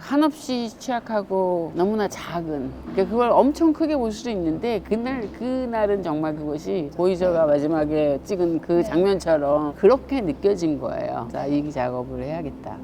한없이 취약하고 너무나 작은 그러니까 그걸 엄청 크게 볼 수도 있는데 그날 그날은 정말 그것이 보이저가 마지막에 찍은 그 장면처럼 그렇게 느껴진 거예요. 자, 이 작업을 해야겠다.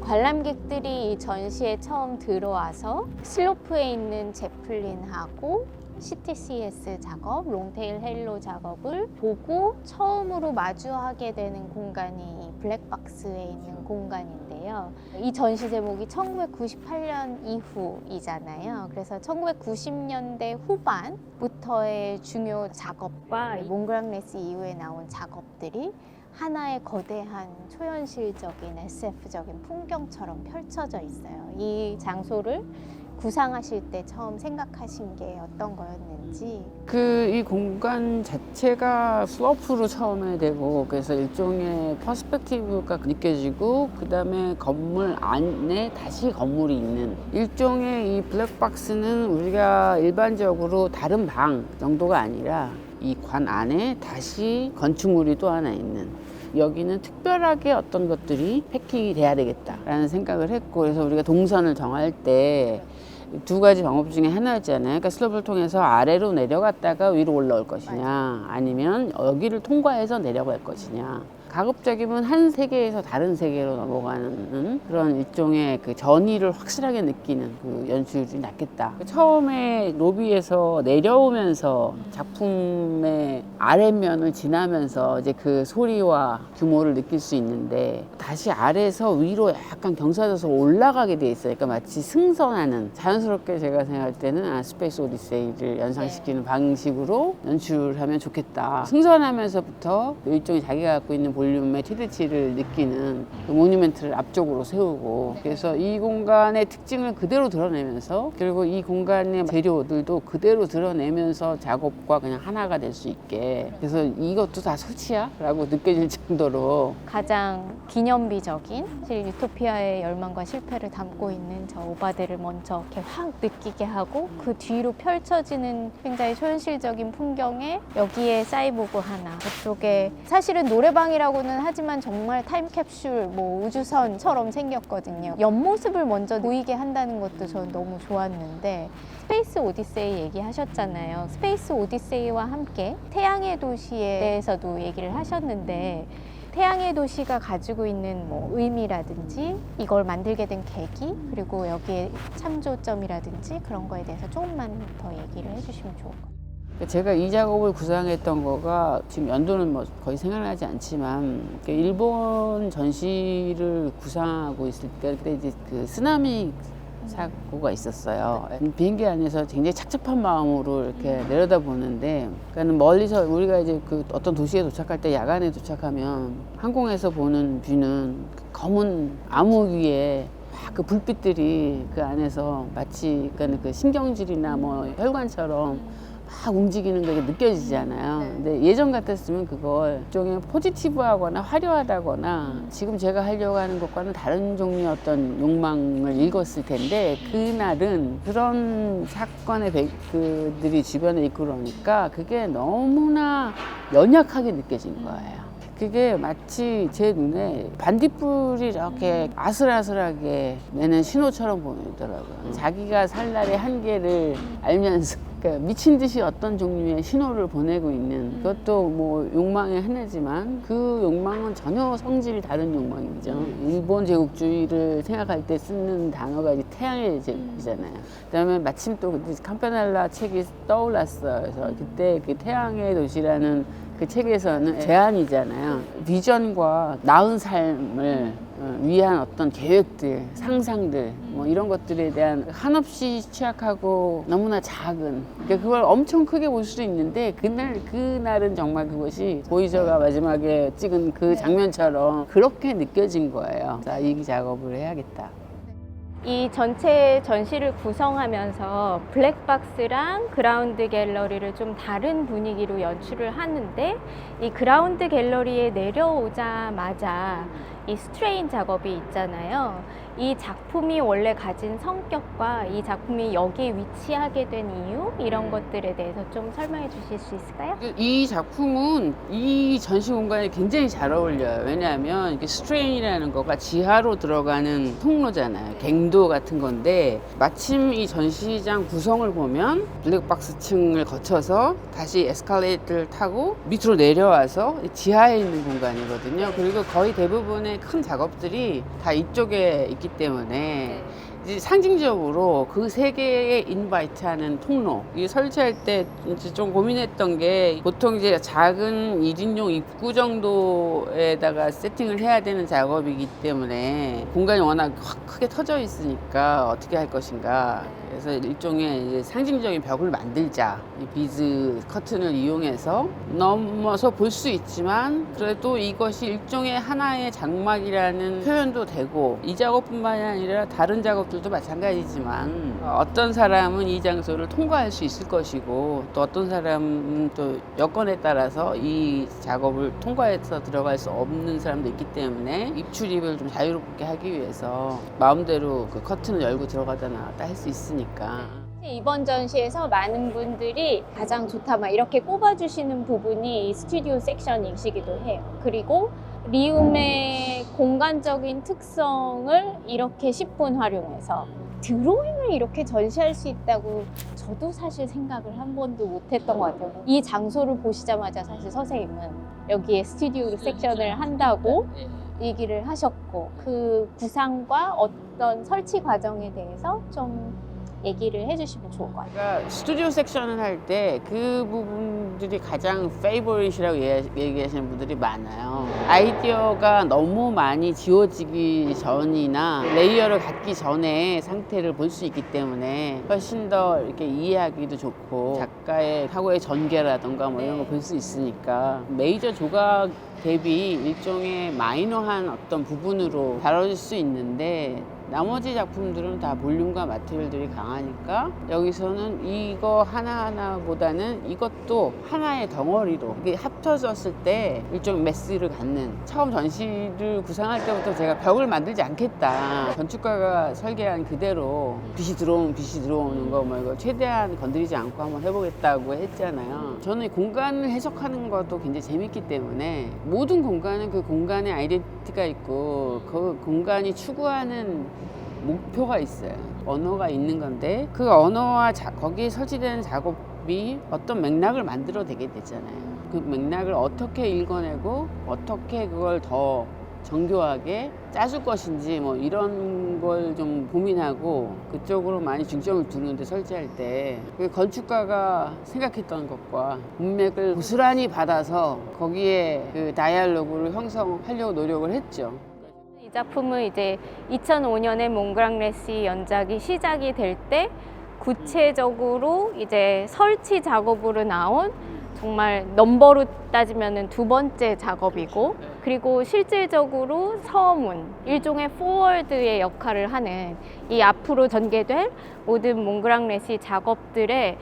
관람객들이 이 전시에 처음 들어와서 슬로프에 있는 제플린하고 CTCS 작업, 롱테일 헬로 작업을 보고 처음으로 마주하게 되는 공간이 이 블랙박스에 있는 공간인데요. 이 전시 제목이 1998년 이후이잖아요. 그래서 1990년대 후반부터의 중요 작업과 몽그랑레스 이후에 나온 작업들이 하나의 거대한 초현실적인 SF적인 풍경처럼 펼쳐져 있어요. 이 장소를 구상하실 때 처음 생각하신 게 어떤 거였는지? 그 이 공간 자체가 슬로프로 처음에 되고 그래서 일종의 퍼스펙티브가 느껴지고 그 다음에 건물 안에 다시 건물이 있는 일종의 이 블랙박스는 우리가 일반적으로 다른 방 정도가 아니라 이 관 안에 다시 건축물이 또 하나 있는 여기는 특별하게 어떤 것들이 패킹이 돼야 되겠다라는 생각을 했고 그래서 우리가 동선을 정할 때 두 가지 방법 중에 하나였잖아요. 그러니까 슬로프를 통해서 아래로 내려갔다가 위로 올라올 것이냐, 아니면 여기를 통과해서 내려갈 것이냐. 가급적이면 한 세계에서 다른 세계로 넘어가는 그런 일종의 그 전이를 확실하게 느끼는 그 연출이 낫겠다. 처음에 로비에서 내려오면서 작품의 아래면을 지나면서 이제 그 소리와 규모를 느낄 수 있는데 다시 아래에서 위로 약간 경사져서 올라가게 돼 있어요. 그러니까 마치 승선하는 자연스럽게 제가 생각할 때는 아, 스페이스 오디세이를 연상시키는 방식으로 연출하면 좋겠다. 승선하면서부터 일종의 자기가 갖고 있는 볼 륨의 최대치를 느끼는 그 모뉴멘트를 앞쪽으로 세우고 그래서 이 공간의 특징을 그대로 드러내면서 그리고 이 공간의 재료들도 그대로 드러내면서 작업과 그냥 하나가 될 수 있게 그래서 이것도 다 설치야? 라고 느껴질 정도로 가장 기념비적인 사실 유토피아의 열망과 실패를 담고 있는 저 오바데를 먼저 이렇게 확 느끼게 하고 그 뒤로 펼쳐지는 굉장히 초현실적인 풍경에 여기에 사이보그 하나 그쪽에 사실은 노래방이라고 는 하지만 정말 타임캡슐 뭐 우주선처럼 생겼거든요 옆모습을 먼저 보이게 한다는 것도 저는 너무 좋았는데 스페이스 오디세이 얘기하셨잖아요 스페이스 오디세이와 함께 태양의 도시에 대해서도 얘기를 하셨는데 태양의 도시가 가지고 있는 뭐 의미라든지 이걸 만들게 된 계기 그리고 여기에 참조점이라든지 그런 거에 대해서 조금만 더 얘기를 해주시면 좋을 것 같아요. 제가 이 작업을 구상했던 거가 지금 연도는 뭐 거의 생각나지 않지만 그 일본 전시를 구상하고 있을 때 그때 이제 그 쓰나미 사고가 있었어요. 비행기 안에서 굉장히 착잡한 마음으로 이렇게 내려다 보는데, 그러니까 멀리서 우리가 이제 그 어떤 도시에 도착할 때 야간에 도착하면 항공에서 보는 뷰는 그 검은 암흑 위에 막그 불빛들이 그 안에서 마치 그러니까 그 신경질이나 뭐 혈관처럼 막 움직이는 게 느껴지잖아요. 근데 예전 같았으면 그걸 일종의 포지티브하거나 화려하다거나 지금 제가 하려고 하는 것과는 다른 종류의 어떤 욕망을 읽었을 텐데 그날은 그런 사건의 그들이 주변에 있고 그러니까 그게 너무나 연약하게 느껴진 거예요. 그게 마치 제 눈에 반딧불이 이렇게 아슬아슬하게 내는 신호처럼 보이더라고요. 자기가 살 날의 한계를 알면서 그러니까 미친 듯이 어떤 종류의 신호를 보내고 있는 그것도 뭐 욕망의 하나지만 그 욕망은 전혀 성질이 다른 욕망이죠. 일본 제국주의를 생각할 때 쓰는 단어가 이제 태양의 제국이잖아요. 그다음에 마침 또 그때 캄파넬라 책이 떠올랐어요. 그래서 그때 그 태양의 도시라는 그 책에서는 제안이잖아요. 비전과 나은 삶을 어, 위한 어떤 계획들, 상상들, 뭐 이런 것들에 대한 한없이 취약하고 너무나 작은, 그러니까 그걸 엄청 크게 볼 수도 있는데 그날 그날은 정말 그것이 보이저가 마지막에 찍은 그 장면처럼 그렇게 느껴진 거예요. 자, 이 작업을 해야겠다. 이 전체 전시를 구성하면서 블랙박스랑 그라운드 갤러리를 좀 다른 분위기로 연출을 하는데 이 그라운드 갤러리에 내려오자마자 이 스트레인 작업이 있잖아요. 이 작품이 원래 가진 성격과 이 작품이 여기에 위치하게 된 이유 이런 음. 것들에 대해서 좀 설명해 주실 수 있을까요? 이 작품은 이 전시 공간에 굉장히 잘 어울려요. 왜냐하면 이게 스트레인이라는 거가 지하로 들어가는 통로잖아요. 갱도 같은 건데 마침 이 전시장 구성을 보면 블랙박스 층을 거쳐서 다시 에스컬레이터를 타고 밑으로 내려와서 지하에 있는 공간이거든요. 그리고 거의 대부분의 큰 작업들이 다 이쪽에 있기 때문에 이제 상징적으로 그 세 개의 인바이트하는 통로. 이 설치할 때 이제 좀 고민했던 게 보통 이제 작은 1인용 입구 정도에다가 세팅을 해야 되는 작업이기 때문에 공간이 워낙 확 크게 터져 있으니까 어떻게 할 것인가. 그래서 일종의 이제 상징적인 벽을 만들자. 이 비즈 커튼을 이용해서 넘어서 볼 수 있지만 그래도 이것이 일종의 하나의 장막이라는 표현도 되고 이 작업뿐만이 아니라 다른 작업들도 마찬가지지만 어떤 사람은 이 장소를 통과할 수 있을 것이고 또 어떤 사람은 또 여건에 따라서 이 작업을 통과해서 들어갈 수 없는 사람도 있기 때문에 입출입을 좀 자유롭게 하기 위해서 마음대로 그 커튼을 열고 들어가다 나왔다 할 수 있으니까 이번 전시에서 많은 분들이 가장 좋다 막 이렇게 꼽아주시는 부분이 이 스튜디오 섹션이시기도 해요. 그리고 리움의 공간적인 특성을 이렇게 10분 활용해서 드로잉을 이렇게 전시할 수 있다고 저도 사실 생각을 한 번도 못했던 것 같아요. 이 장소를 보시자마자 사실 선생님은 여기에 스튜디오 섹션을 한다고 얘기를 하셨고 그 구상과 어떤 설치 과정에 대해서 좀 얘기를 해주시면 좋을 것 같아요. 그러니까 스튜디오 섹션을 할 때 그 부분들이 가장 페이보릿이라고 얘기하시는 분들이 많아요. 아이디어가 너무 많이 지워지기 전이나 레이어를 갖기 전에 상태를 볼 수 있기 때문에 훨씬 더 이렇게 이해하기도 좋고 작가의 사고의 전개라던가 뭐 이런 거 볼 수 있으니까 메이저 조각 대비 일종의 마이너한 어떤 부분으로 다뤄질 수 있는데 나머지 작품들은 다 볼륨과 마테리얼들이 강 하니까 여기서는 이거 하나하나보다는 이것도 하나의 덩어리로 이게 합쳐졌을 때 일종 메스를 갖는 처음 전시를 구상할 때부터 제가 벽을 만들지 않겠다. 건축가가 설계한 그대로 빛이 들어오면 빛이 들어오는 거 뭐 이거 최대한 건드리지 않고 한번 해보겠다고 했잖아요. 저는 이 공간을 해석하는 것도 굉장히 재밌기 때문에 모든 공간은 그 공간의 아이덴티티가 있고 그 공간이 추구하는 목표가 있어요. 언어가 있는 건데 그 언어와 자- 거기에 설치되는 작업이 어떤 맥락을 만들어내게 되잖아요. 그 맥락을 어떻게 읽어내고 어떻게 그걸 더 정교하게 짜줄 것인지 뭐 이런 걸 좀 고민하고 그쪽으로 많이 중점을 두는데 설치할 때그 건축가가 생각했던 것과 문맥을 고스란히 받아서 거기에 그 다이알로그를 형성하려고 노력을 했죠. 이 작품은 이제 2005년에 몽그랑 레시 연작이 시작이 될 때 구체적으로 이제 설치 작업으로 나온 정말 넘버로 따지면은 두 번째 작업이고 그리고 실질적으로 서문 일종의 포워드의 역할을 하는 이 앞으로 전개될 모든 몽그랑 레시 작업들의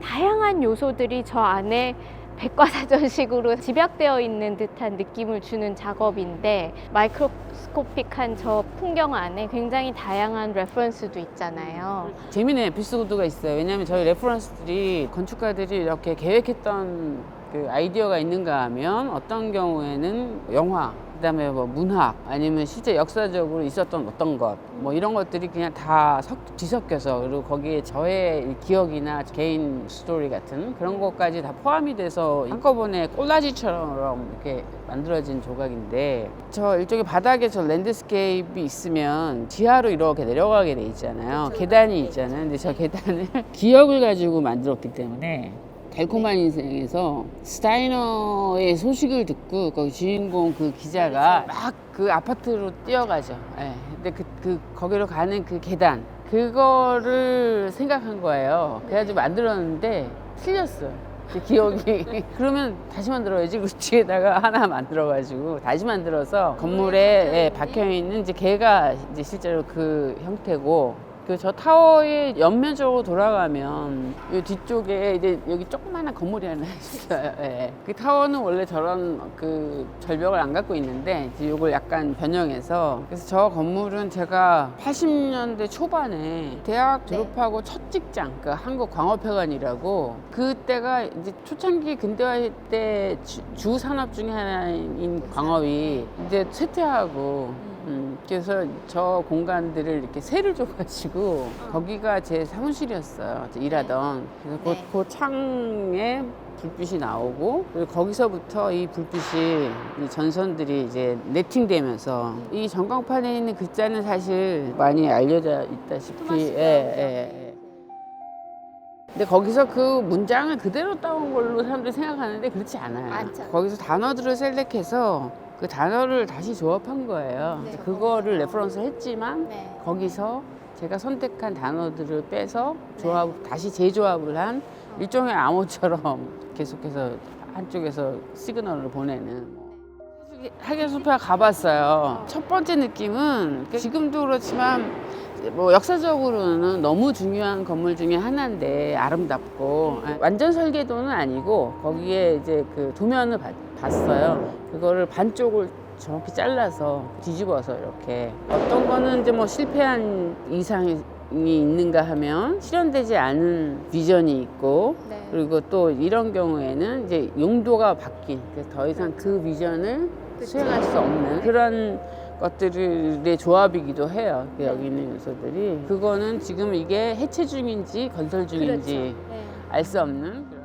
다양한 요소들이 저 안에 백과사전식으로 집약되어 있는 듯한 느낌을 주는 작업인데 마이크로스코픽한 저 풍경 안에 굉장히 다양한 레퍼런스도 있잖아요. 재미있는 에피소드가 있어요. 왜냐하면 저희 레퍼런스들이 건축가들이 이렇게 계획했던 그 아이디어가 있는가 하면 어떤 경우에는 영화, 그다음에 뭐 문학 아니면 실제 역사적으로 있었던 어떤 것 뭐 이런 것들이 그냥 다 섞, 뒤섞여서 그리고 거기에 저의 기억이나 개인 스토리 같은 그런 것까지 다 포함이 돼서 한꺼번에 콜라지처럼 이렇게 만들어진 조각인데 저 일종의 바닥에 저 랜드스케이프가 있으면 지하로 이렇게 내려가게 돼 있잖아요. 계단이 있잖아요. 근데 저 계단을 기억을 가지고 만들었기 때문에 달콤한 인생에서 스타이너의 소식을 듣고 거기 주인공 그 기자가 막 그 아파트로 뛰어가죠. 예. 근데 그, 그 거기로 가는 그 계단 그거를 생각한 거예요. 그래가지고 만들었는데 틀렸어요. 그 기억이 그러면 다시 만들어야지 그 뒤에다가 하나 만들어가지고 다시 만들어서 건물에 예, 박혀 있는 이제 개가 이제 실제로 그 형태고 그 저 타워의 옆면적으로 돌아가면 이 뒤쪽에 이제 여기 조그마한 건물이 하나 있어요. 예. 그 타워는 원래 저런 그 절벽을 안 갖고 있는데 이제 이걸 약간 변형해서 그래서 저 건물은 제가 80년대 초반에 대학 네. 졸업하고 첫 직장 그 한국 광업회관이라고 그때가 이제 초창기 근대화 때 주, 주 산업 중에 하나인 광업이 이제 쇠퇴하고 음, 그래서 저 공간들을 이렇게 세를 줘가지고 거기가 제 사무실이었어요. 저 일하던. 그래서 그, 네. 그 창에 불빛이 나오고 그리고 거기서부터 이 불빛이 이 전선들이 이제 네팅되면서 이 전광판에 있는 글자는 사실 많이 알려져 있다시피 예, 예, 예. 근데 거기서 그 문장을 그대로 따온 걸로 사람들이 생각하는데 그렇지 않아요. 맞아요. 거기서 단어들을 셀렉해서 그 단어를 다시 조합한 거예요. 네. 그거를 레퍼런스 했지만 네. 거기서 제가 선택한 단어들을 빼서 조합 다시 재조합을 한 일종의 암호처럼 계속해서 한쪽에서 시그널을 보내는 하계수파 가봤어요. 첫 번째 느낌은 지금도 그렇지만 뭐 역사적으로는 너무 중요한 건물 중에 하나인데 아름답고 완전 설계도는 아니고 거기에 이제 그 도면을 봤, 봤어요. 그거를 반쪽을 정확히 잘라서 뒤집어서 이렇게 어떤 거는 이제 뭐 실패한 이상이 있는가 하면 실현되지 않은 비전이 있고 네. 그리고 또 이런 경우에는 이제 용도가 바뀐 더 이상 그 비전을 수행할 수 없는 그런 것들의 조합이기도 해요. 그 여기 있는 요소들이 그거는 지금 이게 해체 중인지 건설 중인지 그렇죠. 네. 알수 없는